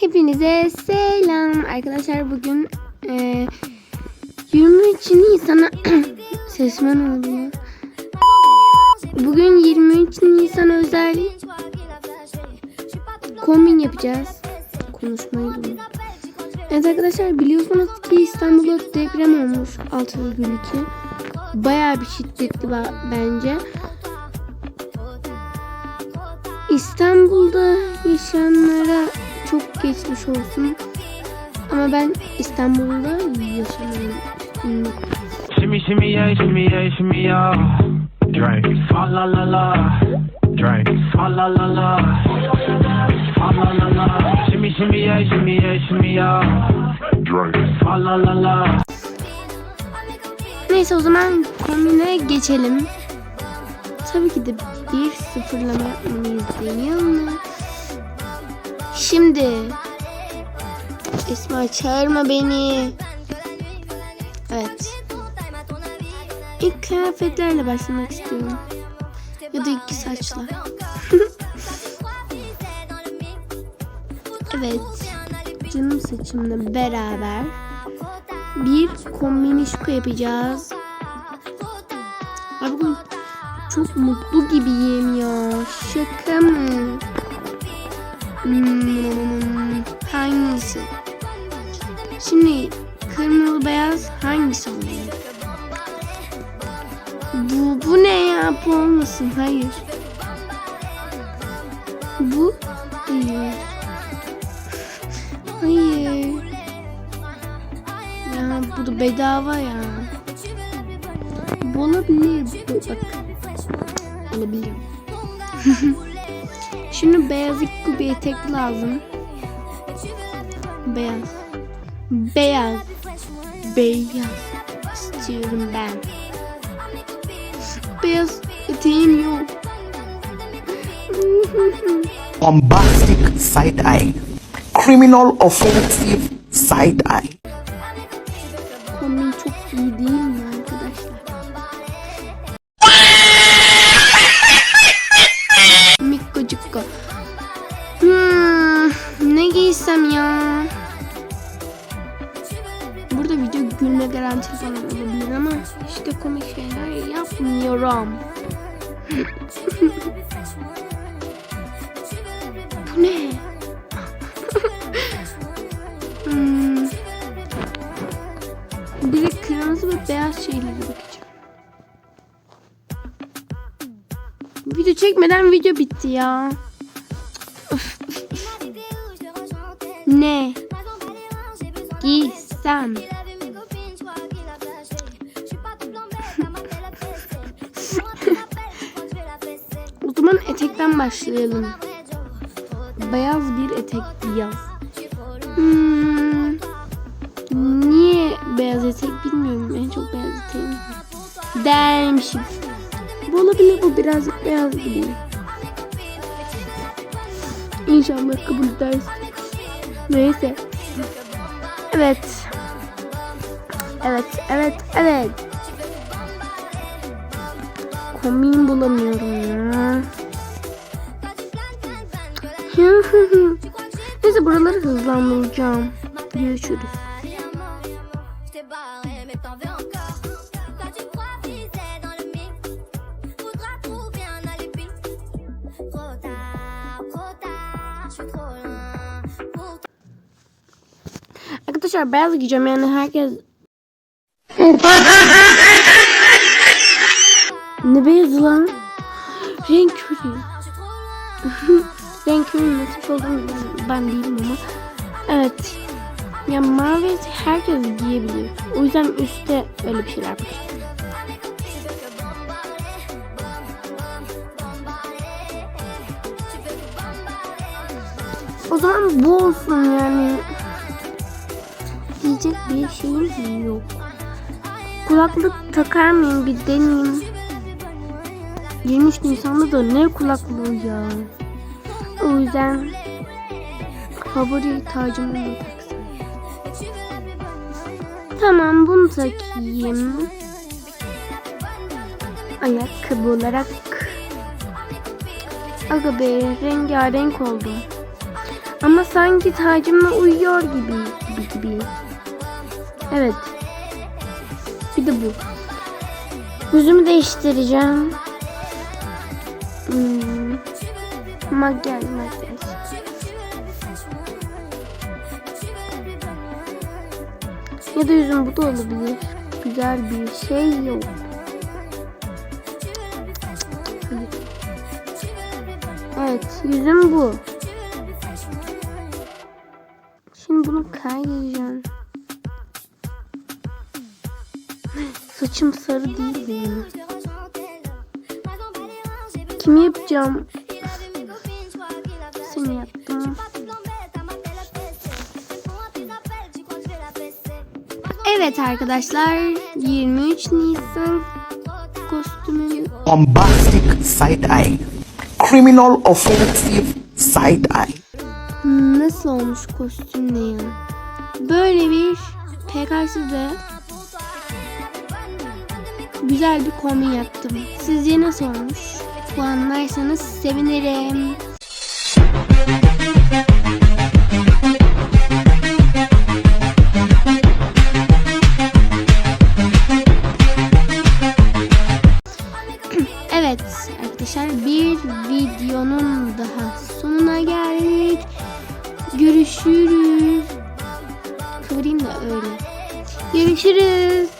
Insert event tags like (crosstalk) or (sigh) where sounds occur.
Hepinize selam arkadaşlar bugün e, 23 Nisan'a sesime ne oldu ya? Bugün 23 Nisan özel kombin yapacağız. Konuşmayı unuttum. Evet arkadaşlar biliyorsunuz ki İstanbul'da deprem olmuş 6,2. Bayağı bir şiddetli bence. İstanbul'da yaşayanlara çok geçmiş olsun. Ama ben İstanbul'da yaşamıyorum. Shimmy, shimmy, yeah, shimmy, yeah, shimmy, yeah. Drink. Fa la la la. Drink. Fa la la la. Fa la la la. Shimmy, shimmy, yeah, shimmy, yeah, shimmy, yeah. Drink. Fa la la la. Neyse o zaman kombine geçelim. Tabii ki de bir sıfırlama yapmalıyız değil mi? Şimdi Esma çağırma beni. Evet. İlk kıyafetlerle başlamak istiyorum. Ya da iki saçla. (laughs) evet. Canım saçımla beraber bir kombinişko yapacağız. Bugün çok mutlu gibiyim ya. Şaka mı? Hangisi? Şimdi kırmızı beyaz hangisi oluyor? Bu, bu ne ya? Bu olmasın. Hayır. Bu? Hayır. (laughs) Hayır. Ya bu da bedava ya. Bu olabilir. Bak. Olabilir. (laughs) Şimdi beyaz ikku bir etek lazım. Beyaz. Beyaz. Beyaz. istiyorum ben. Beyaz eteğim yok. (laughs) bombastic side eye, criminal offensive side eye. Kombin çok iyi değil mi ne giysem ya? Burada video gülme garantisi falan olabilir ama işte komik şeyler yapmıyorum. (laughs) Bu ne? (laughs) hmm. Bir de kırmızı ve beyaz şeylere bakacağım. Video çekmeden video bitti ya. Ne? Giysem. O zaman etekten başlayalım. Beyaz bir etek beyaz. Hmm. Niye beyaz etek bilmiyorum. En çok beyaz eteğim. Dermişim. Bu olabilir bu birazcık beyaz gibi. İnşallah kabul edersin. Neyse. Evet. Evet, evet, evet. Kombin bulamıyorum ya. (laughs) Neyse buraları hızlandıracağım. Görüşürüz. Je Arkadaşlar beyaz giyeceğim yani herkes... ne beyazı lan? Renk körü. (laughs) Renk körü nasıl olduğunu ben değilim ama. Evet. Ya mavi herkes giyebilir. O yüzden üstte öyle bir şeyler yapacağım. O zaman bu olsun yani. Diyecek bir şeyim yok. Kulaklık takar mıyım bir deneyeyim. 23 Nisan'da da ne kulaklığı ya. O yüzden favori tacımı mı taksam? Tamam bunu takayım. Ayakkabı olarak Aga be rengarenk oldu. Ama sanki tacımla uyuyor gibi gibi gibi. Evet. Bir de bu. Yüzümü değiştireceğim. Hmm. Makyaj makyaj. Ya da yüzüm bu da olabilir. Güzel bir şey yok. Evet yüzüm bu. Şimdi bunu kaydedeceğim. Saçım sarı değil benim. Kimi yapacağım? Seni yaptım. Evet arkadaşlar 23 Nisan kostümüm Bombastic side eye. Criminal offensive side eye. nasıl olmuş kostüm ne ya? Böyle bir PKX'de güzel bir kombin yaptım. Sizce nasıl olmuş? Puanlarsanız sevinirim. (clears throat) Evet arkadaşlar bir videonun daha sonuna geldik. Görüşürüz. Kıvırayım da öyle. Görüşürüz.